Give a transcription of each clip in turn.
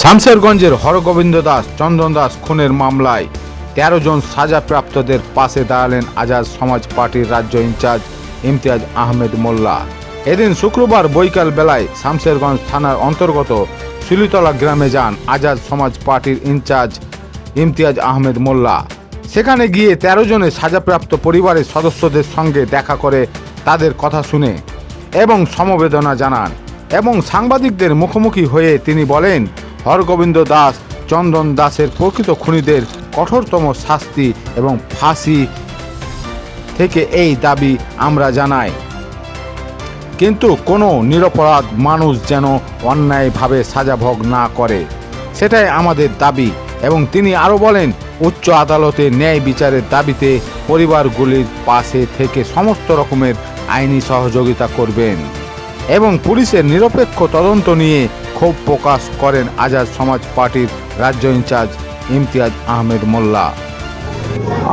শামশেরগঞ্জের হরগোবিন্দ দাস, চন্দন দাস খুনের মামলায় তেরো জন সাজাপ্রাপ্তদের পাশে দাঁড়ালেন আজাদ সমাজ পার্টির রাজ্য ইনচার্জ ইমতিয়াজ আহমেদ মোল্লা। এদিন শুক্রবার বৈকাল বেলায় শামশেরগঞ্জ থানার অন্তর্গত সুলিতলা গ্রামে যান আজাদ সমাজ পার্টির ইনচার্জ ইমতিয়াজ আহমেদ মোল্লা। সেখানে গিয়ে তেরো জনের সাজাপ্রাপ্ত পরিবারের সদস্যদের সঙ্গে দেখা করে তাদের কথা শুনে এবং সমবেদনা জানান এবং সাংবাদিকদের মুখোমুখি হয়ে তিনি বলেন হরগোবিন্দ দাস, চন্দন দাসের প্রকৃত খুনিদের কঠোরতম শাস্তি এবং ফাঁসি থেকে এই দাবি আমরা জানাই। কিন্তু কোনো নিরপরাধ মানুষ যেন অন্যায়ভাবে সাজা ভোগ না করে, সেটাই আমাদের দাবি এবং তিনি আরও বলেন, উচ্চ আদালতে ন্যায় বিচারের দাবিতে পরিবারগুলির পাশে থেকে সমস্ত রকমের আইনি সহযোগিতা করবেন। এবং পুলিশের নিরপেক্ষ তদন্ত নিয়ে ক্ষোভ প্রকাশ করেন আজাদ সমাজ পার্টির রাজ্য ইনচার্জ ইমতিয়াজ আহমেদ মোল্লা।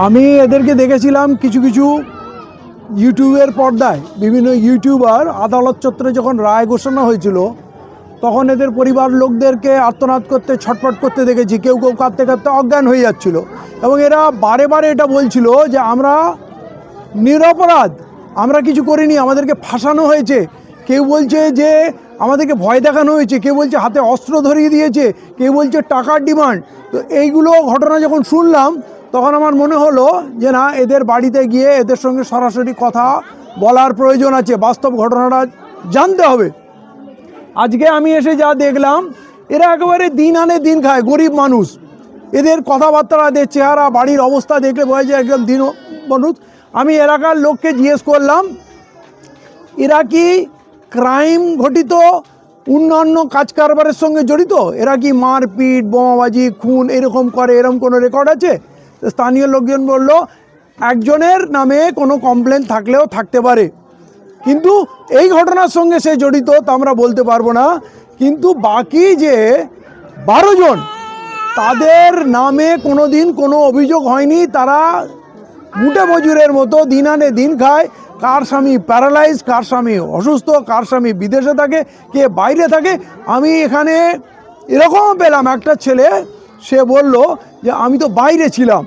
আমি এদেরকে দেখেছিলাম কিছু কিছু ইউটিউবের পর্দায়, বিভিন্ন ইউটিউবার, আদালত চত্বরে যখন রায় ঘোষণা হয়েছিল, তখন এদের পরিবার লোকদেরকে আর্তনাদ করতে, ছটফট করতে দেখেছি, কেউ কেউ কাঁদতে কাঁদতে অজ্ঞান হয়ে যাচ্ছিল। এবং এরা বারে বারে এটা বলছিল যে, আমরা নিরপরাধ, আমরা কিছু করিনি, আমাদেরকে ফাঁসানো হয়েছে কেউ বলছে যে আমাদেরকে ভয় দেখানো হয়েছে, কেউ বলছে হাতে অস্ত্র ধরিয়ে দিয়েছে, কেউ বলছে টাকার ডিমান্ড। তো এইগুলো ঘটনা যখন শুনলাম, তখন আমার মনে হলো যে না, এদের বাড়িতে গিয়ে এদের সঙ্গে সরাসরি কথা বলার প্রয়োজন আছে, বাস্তব ঘটনাটা জানতে হবে। আজকে আমি এসে যা দেখলাম, এরা একেবারে দিন আনে দিন খায়, গরিব মানুষ। এদের কথাবার্তা এদের চেহারা, বাড়ির অবস্থা দেখলে বোঝা যায় একদম দিন মানুষ আমি এলাকার লোককে জিজ্ঞেস করলাম, এরা কি ক্রাইম ঘটিত, অন্যান্য কাজ কারবারের সঙ্গে জড়িত? এরা কি মারপিট, বোমাবাজি, খুন এরকম করে এরকম কোনো রেকর্ড আছে? স্থানীয় লোকজন বলল, একজনের নামে কোনো কমপ্লেন থাকলেও থাকতে পারে। কিন্তু এই ঘটনার সঙ্গে সে জড়িত, তা আমরা বলতে পারব না। কিন্তু বাকি যে বারো জন, তাদের নামে কোনো দিন কোনো অভিযোগ হয়নি। তারা মুটে মজুরের মতো দিন আনে দিন খায়। কার স্বামী প্যারালাইজ কার স্বামী অসুস্থ, কার স্বামী বিদেশে থাকে, কে বাইরে থাকে, আমি এখানে এরকম পেলাম। একটা ছেলে, সে বলল যে, আমি তো বাইরে ছিলাম।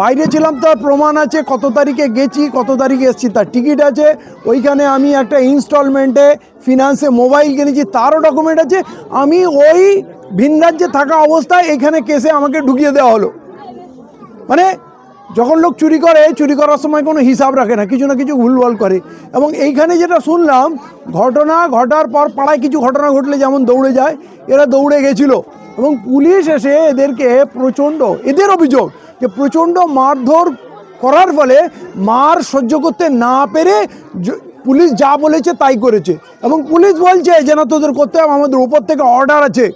বাইরে ছিলাম, তার প্রমাণ আছে, কত তারিখে গেছি, কত তারিখে এসেছি, তার টিকিট আছে, ওইখানে আমি একটা ইনস্টলমেন্টে ফিনান্সে মোবাইল কিনেছি, তারও ডকুমেন্ট আছে, আমি ওই ভিন রাজ্যে থাকা অবস্থায় এখানে কেসে আমাকে ঢুকিয়ে দেওয়া হলো। মানে যখন লোক চুরি করে, চুরি করার সময় কোনো হিসাব রাখে না, কিছু না কিছু ভুলভাল করে। এবং এইখানে যেটা শুনলাম, ঘটনা ঘটার পর পাড়ায় কিছু ঘটনা ঘটলে যেমন দৌড়ে যায়, এরা দৌড়ে গেছিল। এবং পুলিশ এসে এদেরকে প্রচণ্ড, এদের অভিযোগ যে প্রচণ্ড মারধর করার ফলে মার সহ্য করতে না পেরে পুলিশ যা বলেছে তাই করেছে। এবং পুলিশ বলছে যে না তোদের করতে হবে, আমাদের উপর থেকে অর্ডার আছে।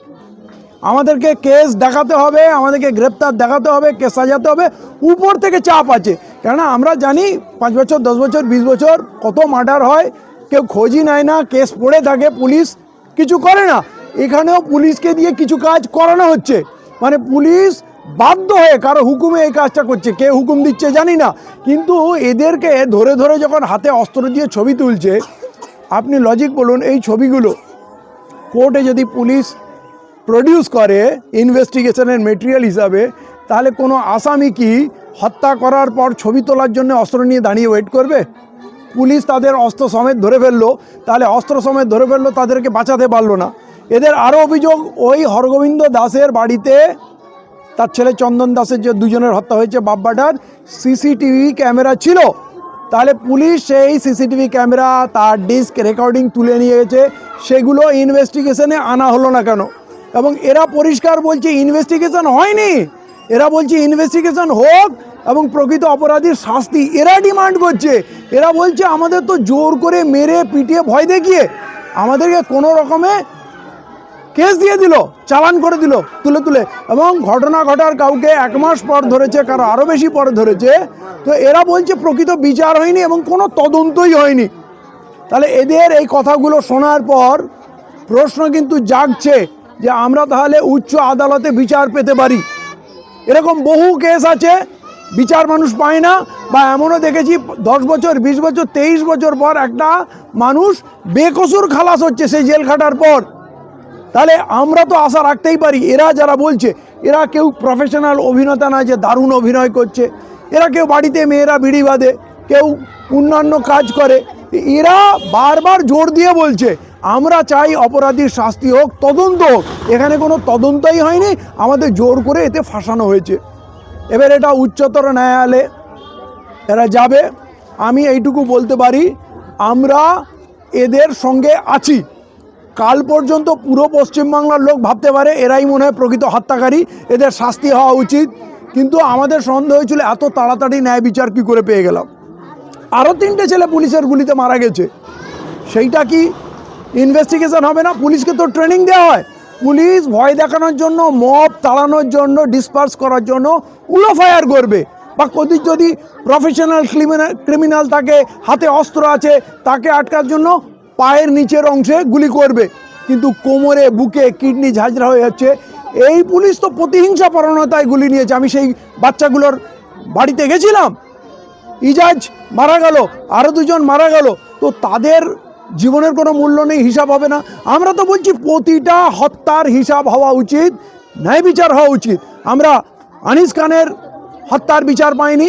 আমাদেরকে কেস দেখাতে হবে, আমাদেরকে গ্রেপ্তার দেখাতে হবে, কেস সাজাতে হবে, উপর থেকে চাপ আছে। কেননা আমরা জানি পাঁচ বছর, দশ বছর, বিশ বছর কত মার্ডার হয়, কেউ খোঁজই নেয় না, কেস পড়ে থাকে, পুলিশ কিছু করে না। এখানেও পুলিশকে দিয়ে কিছু কাজ করানো হচ্ছে। মানে পুলিশ বাধ্য হয়ে কারও হুকুমে এই কাজটা করছে, কে হুকুম দিচ্ছে জানি না। কিন্তু এদেরকে ধরে ধরে যখন হাতে অস্ত্র দিয়ে ছবি তুলছে, আপনি লজিক বলুন, এই ছবিগুলো কোর্টে যদি পুলিশ প্রডিউস করে ইনভেস্টিগেশনের মেটেরিয়াল হিসাবে, তাহলে কোনো আসামি কি হত্যা করার পর ছবি তোলার জন্য অস্ত্র নিয়ে দাঁড়িয়ে ওয়েট করবে? পুলিশ তাদের অস্ত্র সমেত ধরে ফেলল, তাহলে অস্ত্র সমেত ধরে ফেলল তাদেরকে বাঁচাতে পারল না। এদের আরও অভিযোগ, ওই হরগোবিন্দ দাসের বাড়িতে, তার ছেলে চন্দন দাসের যে দুজনের হত্যা হয়েছে বাব্বাটার সিসিটিভি ক্যামেরা ছিল। তাহলে পুলিশ সেই সিসিটিভি ক্যামেরা, তার ডিস্ক রেকর্ডিং তুলে নিয়ে গেছে, সেগুলো ইনভেস্টিগেশনে আনা হলো না কেন? এবং এরা পরিষ্কার বলছে ইনভেস্টিগেশন হয়নি। এরা বলছে ইনভেস্টিগেশন হোক এবং প্রকৃত অপরাধীর শাস্তি এরা ডিমান্ড করছে। এরা বলছে আমাদের তো জোর করে মেরে পিটিয়ে ভয় দেখিয়ে আমাদেরকে কোনো রকমে কেস দিয়ে দিল, চালান করে দিল তুলে তুলে এবং ঘটনা ঘটার কাউকে এক মাস পর ধরেছে, কারও আরও বেশি পর ধরেছে। তো এরা বলছে প্রকৃত বিচার হয়নি এবং কোনো তদন্তই হয়নি। তাহলে এদের এই কথাগুলো শোনার পর প্রশ্ন কিন্তু জাগছে যে আমরা তাহলে উচ্চ আদালতে বিচার পেতে পারি। এরকম বহু কেস আছে, বিচার মানুষ পায় না, বা এমনও দেখেছি দশ বছর, বিশ বছর, তেইশ বছর পর একটা মানুষ বেকসুর খালাস হচ্ছে সেই জেল খাটার পর। তাহলে আমরা তো আশা রাখতেই পারি, এরা যারা বলছে, এরা কেউ প্রফেশনাল অভিনেতা না যে দারুণ অভিনয় করছে, এরা কেউ বাড়িতে মেয়েরা বিড়ি বাঁধে, কেউ অন্যান্য কাজ করে, এরা বারবার জোর দিয়ে বলছে আমরা চাই অপরাধীর শাস্তি হোক, তদন্ত হোক। এখানে কোনো তদন্তই হয়নি, আমাদের জোর করে এতে ফাঁসানো হয়েছে। এবার এটা উচ্চতর ন্যায়ালয়ে এরা যাবে। আমি এইটুকু বলতে পারি, আমরা এদের সঙ্গে আছি। কাল পর্যন্ত পুরো পশ্চিমবাংলার লোক ভাবতে পারে, এরাই মনে হয় প্রকৃত হত্যাকারী, এদের শাস্তি হওয়া উচিত। কিন্তু আমাদের সন্দেহ হয়েছিল, এত তাড়াতাড়ি ন্যায় বিচার কী করে পেয়ে গেলাম? আরও তিনটে ছেলে পুলিশের গুলিতে মারা গেছে। সেইটা কি ইনভেস্টিগেশন হবে না, পুলিশকে তো ট্রেনিং দেওয়া হয়। পুলিশ ভয় দেখানোর জন্য মব তাড়ানোর জন্য ডিসপার্স করার জন্য উলো ফায়ার করবে। বা কদি যদি প্রফেশনাল ক্রিমিনাল ক্রিমিনাল তাকে হাতে অস্ত্র আছে, তাকে আটকার জন্য পায়ের নিচের অংশে গুলি করবে। কিন্তু কোমরে, বুকে, কিডনি ঝাঁঝরা হয়ে যাচ্ছে। এই পুলিশ তো প্রতিহিংসা পরণতায় গুলি নিয়েছে। আমি সেই বাচ্চাগুলোর বাড়িতে গেছিলাম। ইজাজ মারা গেল আরও দুজন মারা গেল। তো তাদের জীবনের কোনো মূল্য নেই, হিসাব হবে না। আমরা তো বলছি প্রতিটা হত্যার হিসাব হওয়া উচিত, ন্যায় বিচার হওয়া উচিত। আমরা আনিস খানের হত্যার বিচার পাইনি,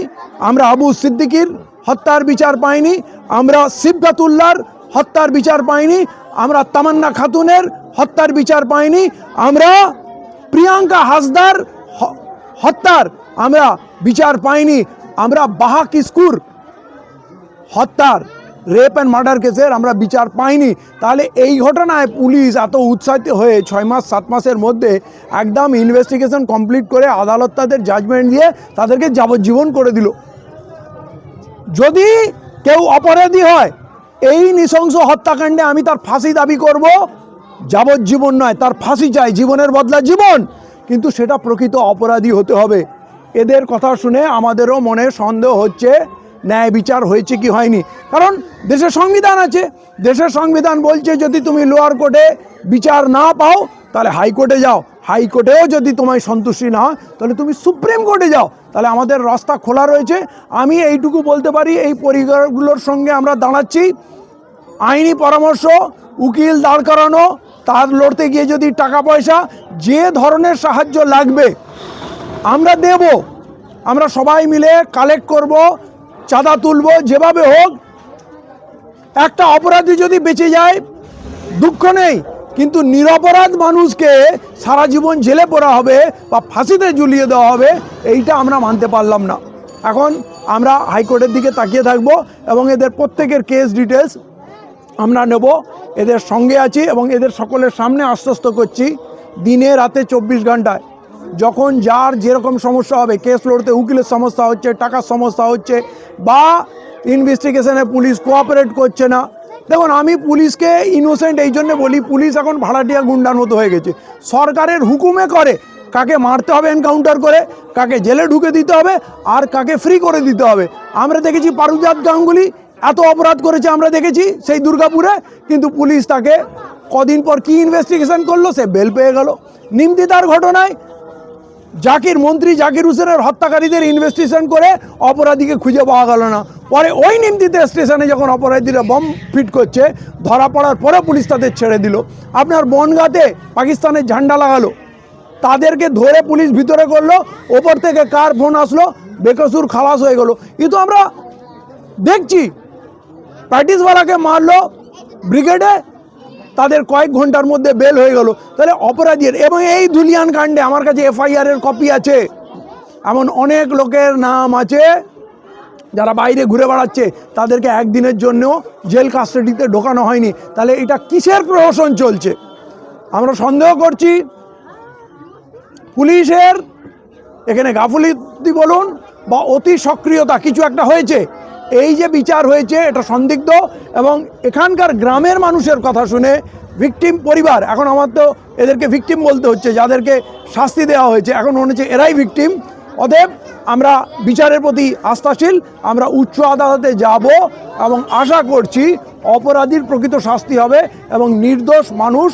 আমরা আবু সিদ্দিকির হত্যার বিচার পাইনি, আমরা সিবগাতুল্লার হত্যার বিচার পাইনি, আমরা তামান্না খাতুনের হত্যার বিচার পাইনি, আমরা প্রিয়াঙ্কা হাসদার হত্যার আমরা বিচার পাইনি, আমরা বাহা কিস্কুর হত্যার রেপ অ্যান্ড মার্ডার কেসের আমরা বিচার পাইনি। তাহলে এই ঘটনায় পুলিশ এত উৎসাহিত হয়ে ছয় মাস, সাত মাসের মধ্যে একদম ইনভেস্টিগেশন কমপ্লিট করে আদালত তাদের জাজমেন্ট দিয়ে তাদেরকে যাবজ্জীবন করে দিল। যদি কেউ অপরাধী হয়, এই নৃশংস হত্যাকাণ্ডে আমি তার ফাঁসি দাবি করব। যাবজ্জীবন নয়, তার ফাঁসি চাই, জীবনের বদলা জীবন। কিন্তু সেটা প্রকৃত অপরাধী হতে হবে। এদের কথা শুনে আমাদেরও মনে সন্দেহ হচ্ছে ন্যায় বিচার হয়েছে কি হয়নি? কারণ দেশের সংবিধান আছে। দেশের সংবিধান বলছে, যদি তুমি লোয়ার কোর্টে বিচার না পাও, তাহলে হাইকোর্টে যাও। হাইকোর্টেও যদি তোমায় সন্তুষ্টি না হয়, তাহলে তুমি সুপ্রিম কোর্টে যাও। তাহলে আমাদের রাস্তা খোলা রয়েছে। আমি এইটুকু বলতে পারি, এই পরিবারগুলোর সঙ্গে আমরা দাঁড়াচ্ছি। আইনি পরামর্শ, উকিল দাঁড় করানো, তার লড়তে গিয়ে যদি টাকা পয়সা, যে ধরনের সাহায্য লাগবে, আমরা দেব। আমরা সবাই মিলে কালেক্ট করব। চাঁদা তুলব, যেভাবে হোক, একটা অপরাধী যদি বেঁচে যায়, দুঃখ নেই, কিন্তু নিরপরাধ মানুষকে সারা জীবন জেলে পড়া হবে বা ফাঁসিতে ঝুলিয়ে দেওয়া হবে, এইটা আমরা মানতে পারলাম না। এখন আমরা হাইকোর্টের দিকে তাকিয়ে থাকব এবং এদের প্রত্যেকের কেস ডিটেলস আমরা নেব। এদের সঙ্গে আছি এবং এদের সকলের সামনে আশ্বস্ত করছি। দিনে রাতে চব্বিশ ঘন্টায়। যখন যার যেরকম সমস্যা হবে, কেস লড়তে উকিলের সমস্যা হচ্ছে, টাকার সমস্যা হচ্ছে, বা ইনভেস্টিগেশনে পুলিশ কোঅপারেট করছে না। দেখুন, আমি পুলিশকে ইনোসেন্ট এই জন্য বলি, পুলিশ এখন ভাড়াটিয়া গুন্ডার মতো হয়ে গেছে। সরকারের হুকুমে করে কাকে মারতে হবে এনকাউন্টার করে, কাকে জেলে ঢুকে দিতে হবে, আর কাকে ফ্রি করে দিতে হবে। আমরা দেখেছি পারুজাত গাঙ্গুলি এত অপরাধ করেছে, আমরা দেখেছি সেই দুর্গাপুরে, কিন্তু পুলিশ তাকে কদিন পর কি ইনভেস্টিগেশন করল, সে বেল পেয়ে গেল। নিমতিতার ঘটনায় জাকির, মন্ত্রী জাকির হোসেনের হত্যাকারীদের ইনভেস্টিগেশন করে অপরাধীকে খুঁজে পাওয়া গেল না। পরে ওই নিমতিতে স্টেশনে যখন অপরাধীরা বম ফিট করছে, ধরা পড়ার পরে পুলিশ তাদের ছেড়ে দিল। আপনার বনগাতে পাকিস্তানের ঝান্ডা লাগালো। তাদেরকে ধরে পুলিশ ভিতরে করল, ওপর থেকে কার ফোন আসলো, বেকসুর খালাস হয়ে গেল। কিন্তু আমরা দেখছি প্র্যাকটিসওয়ালাকে মারলো ব্রিগেডে তাদের কয়েক ঘণ্টার মধ্যে বেল হয়ে গেল। তাহলে অপরাধীর, এবং এই ধুলিয়ান কাণ্ডে আমার কাছে এফআইআর এর কপি আছে। এমন অনেক লোকের নাম আছে, যারা বাইরে ঘুরে বেড়াচ্ছে, তাদেরকে একদিনের জন্য জেল কাস্টাডিতে ঢোকানো হয়নি। তাহলে এটা কিসের প্রহসন চলছে? আমরা সন্দেহ করছি, পুলিশের, এখানে গাফুলিতি বলুন, বা অতি সক্রিয়তা, কিছু একটা হয়েছে। এই যে বিচার হয়েছে, এটা সন্দিগ্ধ এবং এখানকার গ্রামের মানুষের কথা শুনে ভিকটিম পরিবার, এখন আমার তো এদেরকে ভিকটিম বলতে হচ্ছে, যাদেরকে শাস্তি দেওয়া হয়েছে, এখন মনে হচ্ছে এরাই ভিকটিম অতএব আমরা বিচারের প্রতি আস্থাশীল, আমরা উচ্চ আদালতে যাব এবং আশা করছি অপরাধীর প্রকৃত শাস্তি হবে এবং নির্দোষ মানুষ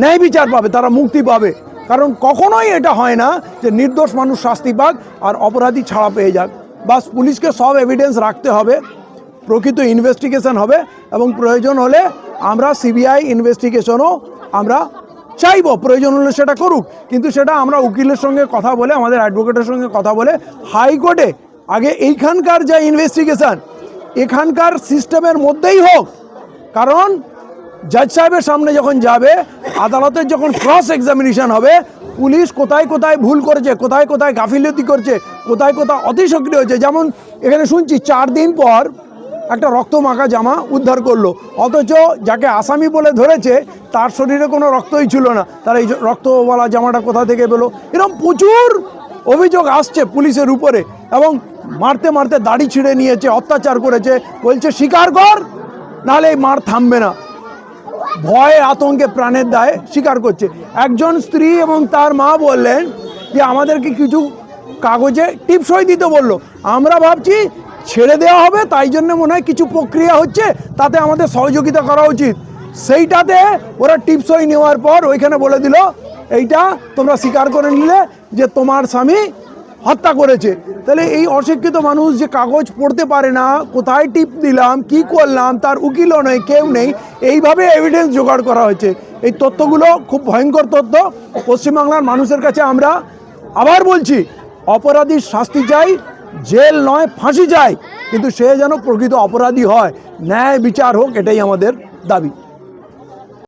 ন্যায় বিচার পাবে, তারা মুক্তি পাবে। কারণ কখনোই এটা হয় না যে নির্দোষ মানুষ শাস্তি পাক আর অপরাধী ছাড়া পেয়ে যাক। বাস পুলিশকে সব এভিডেন্স রাখতে হবে, প্রকৃত ইনভেস্টিগেশন হবে এবং প্রয়োজন হলে আমরা সিবিআই ইনভেস্টিগেশনও আমরা চাইব। প্রয়োজন হলে সেটা করুক। কিন্তু সেটা আমরা উকিলের সঙ্গে কথা বলে, আমাদের অ্যাডভোকেটের সঙ্গে কথা বলে হাইকোর্টে আগে এইখানকার যা ইনভেস্টিগেশন এখানকার সিস্টেমের মধ্যেই হোক। কারণ জাজ সাহেবের সামনে যখন যাবে, আদালতের যখন ক্রস এক্সামিনেশন হবে পুলিশ কোথায় কোথায় ভুল করেছে, কোথায় কোথায় গাফিলতি করছে, কোথায় কোথায় অতি সক্রিয় হয়েছে যেমন এখানে শুনছি, চার দিন পর একটা রক্ত মাখা জামা উদ্ধার করল। অথচ যাকে আসামি বলে ধরেছে, তার শরীরে কোনো রক্তই ছিল না। তার এই রক্তওয়ালা জামাটা কোথা থেকে পেল? এরকম প্রচুর অভিযোগ আসছে পুলিশের উপরে এবং মারতে মারতে দাড়ি ছিঁড়ে নিয়েছে, অত্যাচার করেছে, বলছে স্বীকার কর, নাহলে এই মার থামবে না। ভয়ে আতঙ্কে প্রাণের দায়ে স্বীকার করছে। একজন স্ত্রী এবং তার মা বললেন যে, আমাদেরকে কিছু কাগজে টিপসই দিতে বলল। আমরা ভাবছি ছেড়ে দেওয়া হবে, তাই জন্য মনে হয় কিছু প্রক্রিয়া হচ্ছে, তাতে আমাদের সহযোগিতা করা উচিত। সেইটাতে ওরা টিপসই নেওয়ার পর ওইখানে বলে দিল, এইটা তোমরা স্বীকার করে নিলে যে, তোমার স্বামী হত্যা করেছে। তাহলে এই অশিক্ষিত মানুষ যে কাগজ পড়তে পারে না, কোথায় টিপ দিলাম, কি করলাম, তার উকিলও নেই, কেউ নেই, এইভাবে এভিডেন্স জোগাড় করা হয়েছে। এই তথ্যগুলো খুব ভয়ঙ্কর তথ্য। পশ্চিমবাংলার মানুষের কাছে আমরা আবার বলছি, অপরাধীর শাস্তি চাই, জেল নয়, ফাঁসি চাই। কিন্তু সে যেন প্রকৃত অপরাধী হয়, ন্যায় বিচার হোক, এটাই আমাদের দাবি।